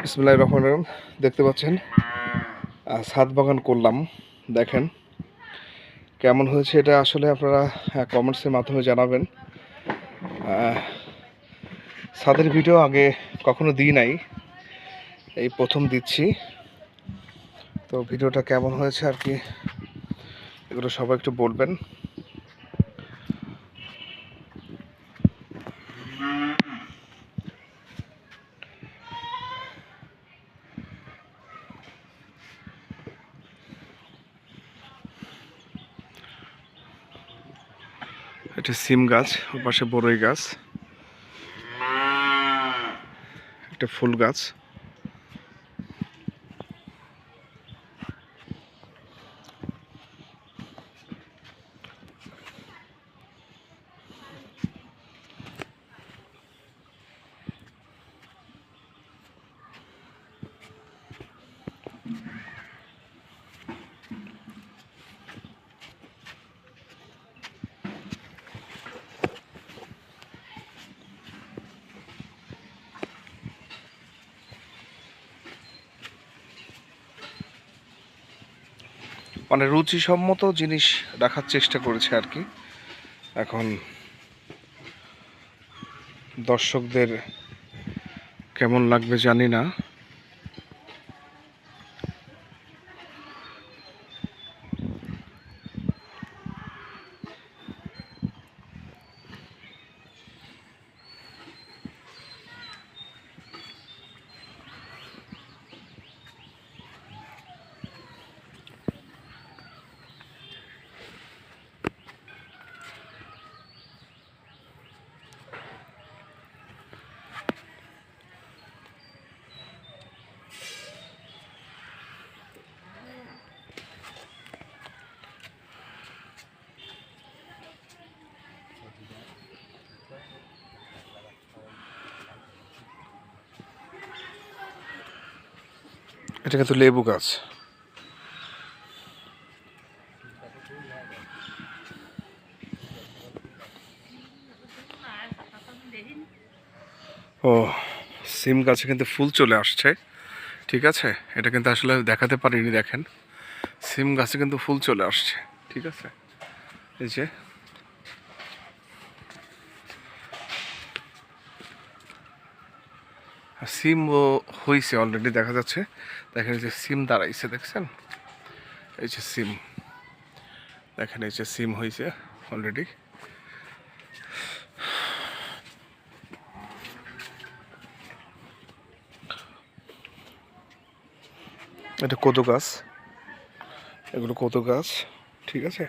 বিসমুল্লাহ রহমান রহিম। দেখতে পাচ্ছেন ছাদ বাগান করলাম, দেখেন। কেমন হয়েছে এটা আসলে আপনারা কমেন্টসের মাধ্যমে জানাবেন। ছাদের ভিডিও আগে কখনো দিই নাই, এই প্রথম দিচ্ছি। তো ভিডিওটা কেমন হয়েছে আর কি, এগুলো সবাই একটু বলবেন। এটা সিম গাছ ওপাশে পাশে বড়ই গাছ। একটা ফুল গাছ। মানে রুচিসম্মত জিনিস রাখার চেষ্টা করেছে আর কি। এখন দর্শকদের কেমন লাগবে জানি না। এটা কিন্তু লেবু গাছ। ও, সিম গাছে কিন্তু ফুল চলে আসছে, ঠিক আছে? এটা কিন্তু আসলে দেখাতে পারিনি, দেখেন। সিম গাছে কিন্তু ফুল চলে আসছে, ঠিক আছে? এই যে আর সিম ও হয়েছে অলরেডি দেখা যাচ্ছে। দেখেন এই যে সিম দাঁড়াইছে, দেখছেন? এই যে সিম। দেখেন এই যে সিম হয়েছে অলরেডি এটা কদু গাছ। এগুলো কদু গাছ, ঠিক আছে?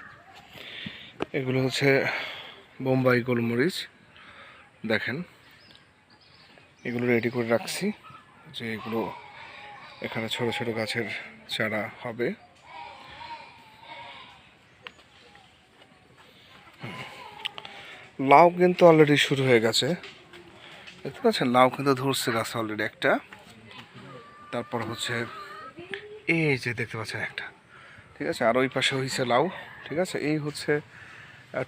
এগুলো হচ্ছে বোম্বাই গোলমরিচ, দেখেন। এগুলো রেডি করে রাখছি, যে এগুলো এখানে ছোট ছোট গাছের চারা হবে। লাউ কিন্তু অলরেডি শুরু হয়ে গেছে। দেখতে পাচ্ছেন? লাউ কিন্তু ধরছে গাছ অলরেডি একটা। তারপর হচ্ছে এই যে দেখতে পাচ্ছেন একটা। ঠিক আছে? আর ওই পাশে হয়েছে লাউ। ঠিক আছে? এই হচ্ছে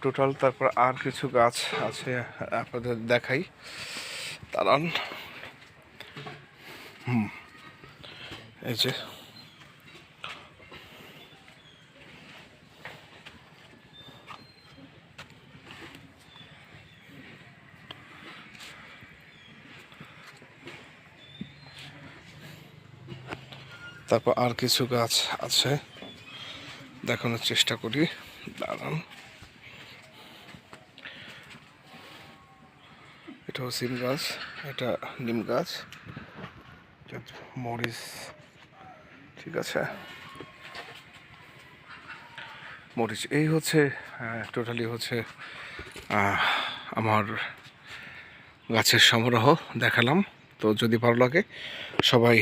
টোটাল তারপর আর কিছু গাছ আছে, আপনাদের দেখাই। দাঁড়ান। হুম এই যে। তারপর আর কিছু গাছ আছে। দেখানোর চেষ্টা করি। দাঁড়ান। এটাও সিম গাছ, এটা নিম গাছ। মরিচ, ঠিক আছে? মরিচ, এই হচ্ছে টোটালি হচ্ছে আমার গাছের সমারোহ দেখালাম। তো যদি ভালো লাগে, সবাই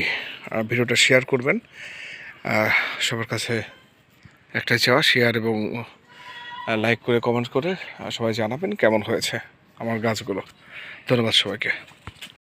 ভিডিওটা শেয়ার করবেন। সবার কাছে একটাই চাওয়া শেয়ার এবং লাইক করে কমেন্ট করে সবাই জানাবেন কেমন হয়েছে। আমার গাছগুলো। ধন্যবাদ সবাইকে।